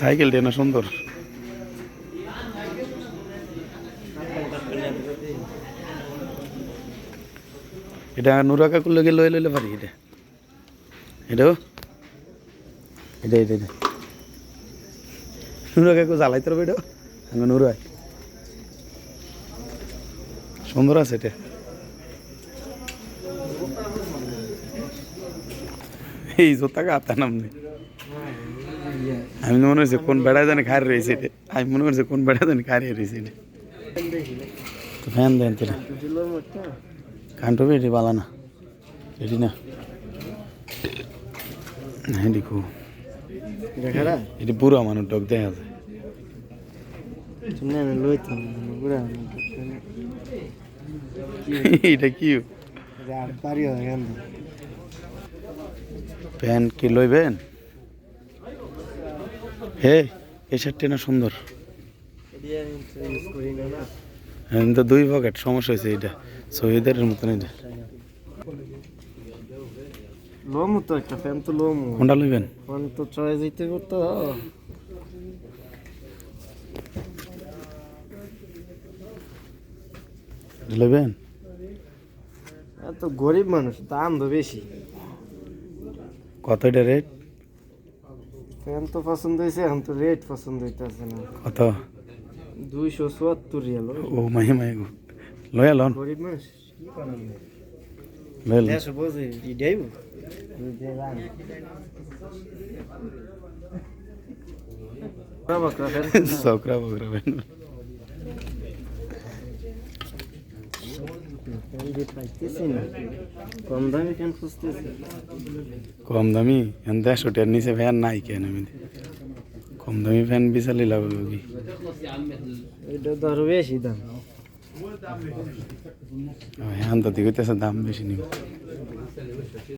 সাইকেলটা না সুন্দর? এটা নুরা কাকুর লগে লয়ে লইলে পারি এটা। এটাও এটা এটা এটা। নুরা কাকু জ্বালাই তোর বেটো আমি নুরাই। সুন্দর আছে এটা। এই জোতাকে আতা নামনি আমি মনে হচ্ছে কোন বেড়া জানি খাই রয়েছে এটা। আমি মনে করছি কোন বেড়া জানি খাই রয়েছে এটা। তো ফ্যান দেন তোরা কান্টো এটি বালা না। এটি না। হ্যাঁ দেখো এটি বুড়া মানুষ ডক দেখা যায়। এটা কি? আর পারি হয় কেন? প্যান কি লইবেন? হে এই শার্টটি না সুন্দর? আমি তো দুই পকেট সমস্যা হয়েছে এটা শহীদের মতন এটা লোমু তো একটা ফ্যান তো লোমু। কোনটা লইবেন? ফোন তো চয়ে যেতে করতো লইবেন? এত গরিব মানুষ দাম তো বেশি। কত এটা রেট ফ্যান তো পছন্দ হয়েছে এখন তো রেট পছন্দ হইতেছে না। কত? দুইশো চুয়াত্তর রিয়াল ও মাহি মাহি গো লয়া লন। গরিব মানুষ কি লয় লন বোঝে বেন পাইতেছি না কম দামি কেন খুঁজতেছি? কম দামি? এখন দেড়শো টাকার নিচে ফ্যান নাই কেন আমি কম দামি ফ্যান বিশালি লাভ হবে কি? এটা আরও বেশি দাম। হ্যাঁ তো দিকে দাম বেশি নিব।